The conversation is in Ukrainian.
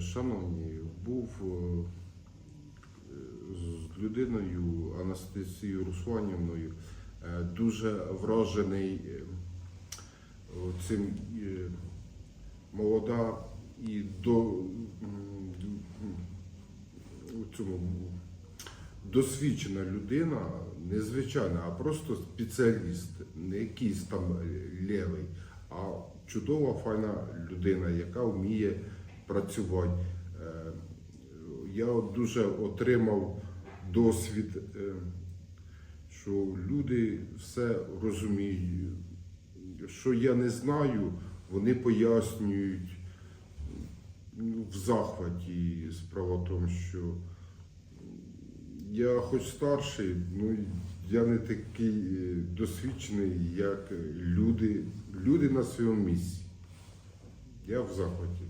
шановні, був е, з людиною Анастасією Русланівною е, дуже вражений е, цим молода і до цьому досвідчена людина, не звичайна, а просто спеціаліст, не якийсь там левий, а чудова, файна людина, яка вміє працювати. Е, Я дуже отримав досвід, е, що люди все розуміють. Що я не знаю, вони пояснюють ну, в захваті. Справа в тому, що я хоч старший, ну я не такий е, досвідчений, як люди, люди на своєму місці. Я в захваті.